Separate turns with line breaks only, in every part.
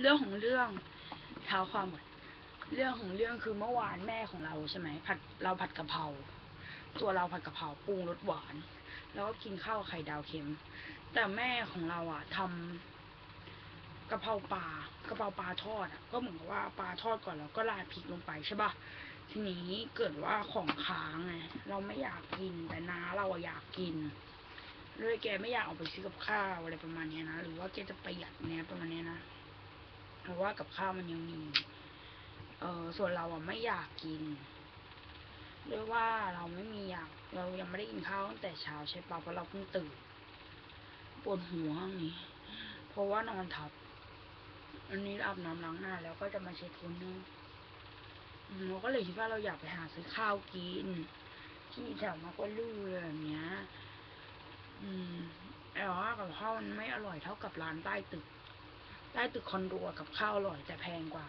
เรื่องของเรื่องเท้าความก่อนเรื่องของเรื่องคือเมื่อวานแม่ของเราใช่ไหมผัดเราผัดกะเพราตัวเราผัดกะเพราปรุงรสหวาน แล้วก็กินข้าวไข่ดาวเค็ม แต่แม่ของเราอะทำกะเพราปลากะเพราปลาทอดอะ ก็เหมือนกับว่าปลาทอดก่อนแล้วก็ราดพริกลงไปใช่ปะทีนี้เกิดว่าของค้างไงเราไม่อยากกินแต่น้าเราอยากกินเลยแกไม่อยากออกไปซื้อกับข้าวอะไรประมาณนี้นะหรือว่าแกจะประหยัดเนี้ยประมาณนี้นะ เพราะว่ากับข้าวมันยังมี เออส่วนเราอะไม่อยากกินด้วยว่าเราไม่มีอยาก เรายังไม่ได้กินข้าวตั้งแต่เช้าใช่ปะเพราะเราเพิ่งตื่นปวดหัวอย่างนี้เพราะว่านอนทับ อันนี้อาบน้ำล้างหน้า แล้วก็จะมาเช็ดทุนนึงเราก็เลยคิดว่าเราอยากไปหาซื้อข้าวกิน ที่แถวมากกว่าลูอะไรแบบเนี้ย อืมแต่ว่ากับข้าวมันไม่อร่อยเท่ากับร้านใต้ตึก ใต้ตึกคอนโดกับข้าวอร่อยแต่แพงกว่า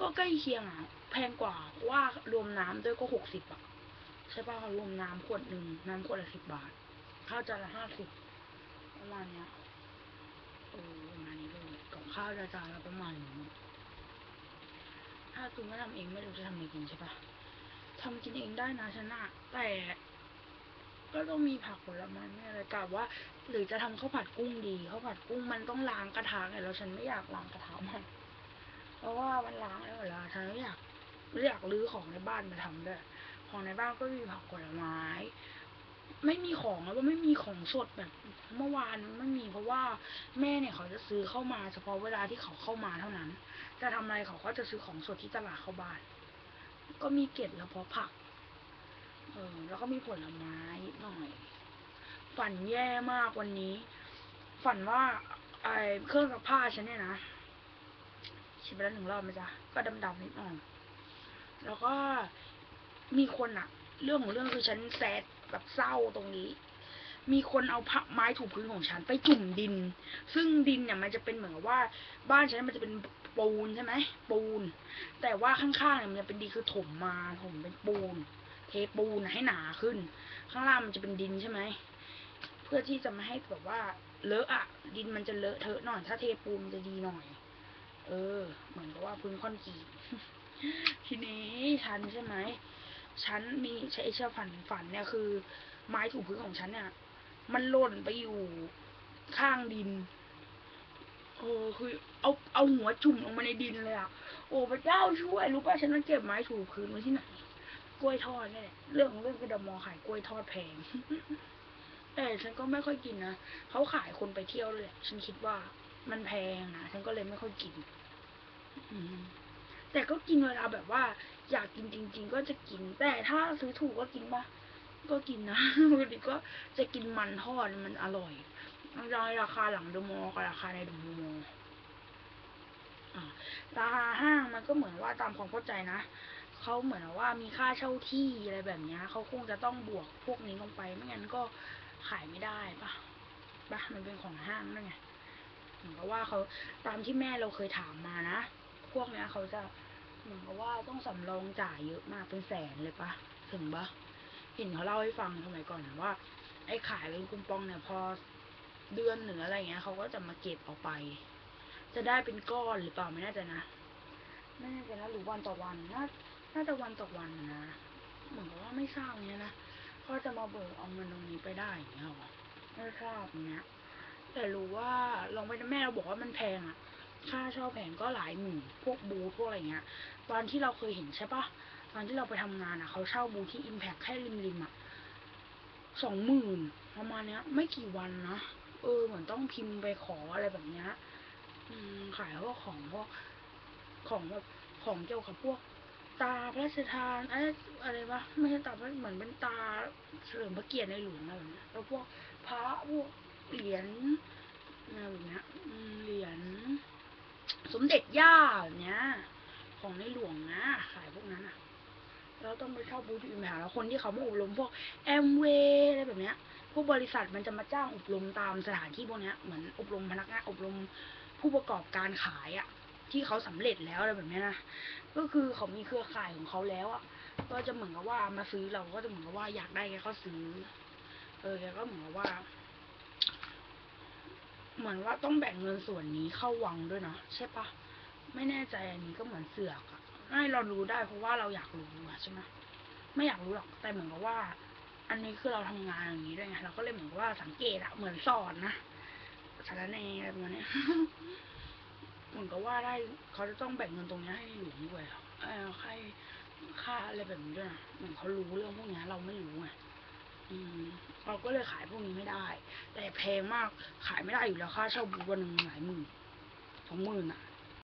ก็ใกล้เคียงอะแพงกว่าว่ารวมน้ำด้วยก็หกสิบอะใช่ป่ะรวมน้ำขวดหนึ่งน้ำขวดละสิบบาท ข้าวจานละห้าสิบประมาณเนี้ยเออประมาณนี้เลยกับข้าวจานละประมาณนี้ถ้าคุณไม่ทำเองไม่รู้จะทำอะไรกินใช่ปะทำกินเองได้นะฉันะแต่ ก็ต้องมีผักผลไม้ไม่อะไรกะว่า หรือจะทำข้าวผัดกุ้งดีข้าวผัดกุ้งมันต้องล้างกระทะไงแล้วฉันไม่อยากล้างกระทะมันเพราะว่ามันล้างแล้วเวลาฉันไม่อยากไม่อยากรื้อของในบ้านมาทำด้วยของในบ้านก็มีผักผลไม้ ไม่มีของแล้วก็ไม่มีของสดแบบเมื่อวานไม่มีเพราะว่าแม่เนี่ยเขาจะซื้อเข้ามา เฉพาะเวลาที่เขาเข้ามาเท่านั้น จะทำอะไรเขาก็จะซื้อของสดที่ตลาดเข้าบ้าน ก็มีเก็บแล้วเพาะผัก เออแล้วก็มีผลไม้นิดหน่อย ฝันแย่มากวันนี้ ฝันว่าไอเครื่องซักผ้าฉันเนี่ยนะชิมไปแล้วหนึ่งรอบไหมจ๊ะก็ดำๆนิดหน่อยแล้วก็มีคนอะเรื่องของเรื่องคือฉันแซดแบบเศร้าตรงนี้ มีคนเอาผ้าไม้ถูพื้นของฉันไปจุ่มดิน ซึ่งดินเนี่ยมันจะเป็นเหมือนกับว่า บ้านฉันมันจะเป็นปูนใช่ไหมปูน แต่ว่าข้างๆเนี่ยมันจะเป็นดินคือถมมาถมเป็นปูน เทปูนให้หนาขึ้น ข้างล่างมันจะเป็นดินใช่ไหมเพื่อที่จะไม่ให้แบบว่าเลอะอะดินมันจะเลอะเทอะหน่อยถ้าเทปูนมันจะดีหน่อย เออ เหมือนกับว่าพื้นคอนกรีตทีนี้ฉันใช่ไหมฉันมีใช้เชือกฝันฝันเนี่ยคือ ไม้ถูพื้นของฉันเนี่ยมันหล่นไปอยู่ข้างดินโอ้คือเอาเอาหัวจุ่มลงมาในดินเลยอะโอ้พระเจ้าช่วย รู้ป่ะฉันต้องเก็บไม้ถูพื้นไว้ที่ไหน กล้วยทอดเนี่แหละเรื่องของเรื่องคือดมอขายกล้วยทอดแพง แต่ฉันก็ไม่ค่อยกินนะเขาขายคนไปเที่ยวเลยแหละฉันคิดว่ามันแพงนะฉันก็เลยไม่ค่อยกิน อืแต่ก็กินเวลาแบบว่า อยากกินจริง ๆ ก็จะกิน แต่ถ้าซื้อถูกก็กินปะก็กินนะปกติก็จะกินมันทอดมันอร่อยในราคาหลังดอะมอกับราคาในดอะมอราคาห้างมันก็เหมือนว่าตามความเข้าใจนะ เขาเหมือนว่ามีค่าเช่าที่อะไรแบบนี้เขาคงจะต้องบวกพวกนี้ลงไปไม่งั้นก็ขายไม่ได้ปะปะมันเป็นของห้างด้วยไงเหมือนกับว่าเขาตามที่แม่เราเคยถามมานะพวกเนี้ยเขาจะเหมือนกับว่าต้องสำรองจ่ายเยอะมากเป็นแสนเลยปะถึงปะเห็นเขาเล่าให้ฟังสมัยก่อนว่า ไอ้ขายเป็นคูปองเนี่ยพอเดือนหนึ่งอะไรเงี้ยเขาก็จะมาเก็บเอาไป จะได้เป็นก้อนหรือเปล่าไม่แน่ใจนะไม่แน่ใจนะหรือวันต่อวันน่า น่าจะวันต่อวันนะเหมือนกับว่าไม่ทราบเนี้ยนะก็จะมาเบิกเอาเงินตรงนี้ไปได้อย่างเงี้ยหรอไม่ทราบเนี้ยแต่รู้ว่าลองไปแม่เราบอกว่ามันแพงอะค่าเช่าแผงก็หลายหมื่นพวกบูธพวกอะไรเงี้ย ตอนที่เราเคยเห็นใช่ปะตอนที่เราไปทำงานอะเขาเช่าบูธที่อิมแพคแค่ริมริมอะสองหมื่นประมาณเนี้ย ไม่กี่วันนะเออเหมือนต้องพิมพ์ไปขออะไรแบบเนี้ยขายพวกของพวกของแบบของเกี่ยวกับพวก ตาพระราชทานอะไรอะไรวะไม่ใช่ตาพระเหมือนเป็นตาเฉลิมพระเกียรติในหลวงอะไรแบบนี้แล้วพวกพระพวกเหรียญอะไรแบบเนี้ยเหรียญสมเด็จย่าเนี้ย ของในหลวงนะขายพวกนั้นอะแล้วต้องไปเช่าบูธอยู่อิมแพคแล้วคนที่เขามาอบรมพวกแอมเวย์อะไรแบบเนี้ยพวกบริษัทมันจะมาจ้างอบรมตามสถานที่พวกเนี้ยเหมือนอบรมพนักงานอบรมผู้ประกอบการขายอะ ที่เขาสำเร็จแล้วอะไรแบบนี้นะก็คือเขามีเครือข่ายของเขาแล้วอะก็จะเหมือนกับว่ามาซื้อเราก็จะเหมือนกับว่าอยากได้แกก็ซื้อ เออแกก็เหมือนกับว่า เหมือนว่าต้องแบ่งเงินส่วนนี้เข้าวังด้วยเนาะใช่ปะไม่แน่ใจอันนี้ก็เหมือนเสือกอะให้เรารู้ได้เพราะว่าเราอยากรู้อะใช่ไหมไม่อยากรู้หรอกแต่เหมือนกับว่า อันนี้คือเราทำงานอย่างนี้ด้วยไงเราก็เลยเหมือนกับว่าสังเกตอะเหมือนสอนนะสารแหนอะไรประมาณนี้ เหมือนกับว่าได้เขาจะต้องแบ่งเงินตรงนี้ให้หลุยด้วยอะเออให้ค่าอะไรแบบนี้ด้วยนะเหมือนเขารู้เรื่องพวกนี้เราไม่รู้ไงอืมเราก็เลยขายพวกนี้ไม่ได้ แต่แพงมากขายไม่ได้อยู่แล้วค่าเช่าบูวันหนึ่งหลายหมื่นสองหมื่นอะ